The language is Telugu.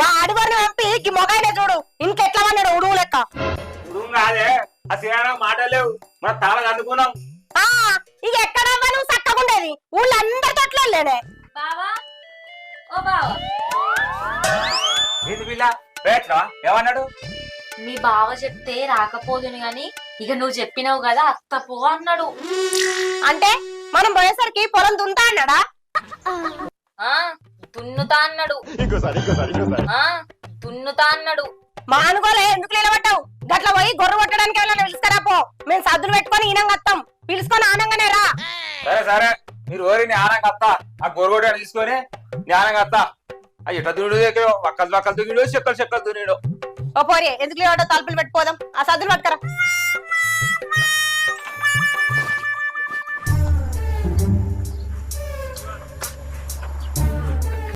పడివారిని పంపి ఈ మొగాయనే చూడు. ఇంకెట్లా అన్నాడు ఉడుగు లెక్క. ఇప్పుడు కాదే ఆ మన తాళకు అందుకున్నాం ఆ ఇక ఎక్కడ నువ్వు చక్కగుండేది? ఊళ్ళో అందరి తొట్లలేనే బావా ఓ బావా. ఏంది పిల్ల? రేట్రా ఏమన్నాడు? మీ బావ చెప్తే రాకపోదును గాని ఇక నువ్వు చెప్పినావు కదా అత్త పో అన్నాడు. అంటే మనం పోయేసరికి పొలం దుంతా అన్నాడా? ఆ దున్నుతా అన్నాడు ఆ దున్నుతా అన్నాడు. మా అనుకోలే ఎందుకు నిలబడ్డావు? గట్ల పోయి గొర్రె కొట్టడానికి ఎవరైనా పిలుస్తారా పో. మేము సద్దులు పెట్టుకొని ఈనంగా వస్తాం పిలుచుకొని ఆనంగానే రా. సరే సరే. మీరు ఓరి జ్ఞానం అత్త ఆ గొరగొట్ట తీసుకొని జ్ఞానం అత్త ఆ ఇట్లా దుడు ఒక్కలు ఒక్కలు దునిడు చెక్కలు చెక్కలు దునిడు ఓ పోరి ఎందుకు లేవడో తలుపులు పెట్టుకోదాం. ఆ సద్దులు పట్టుకరా.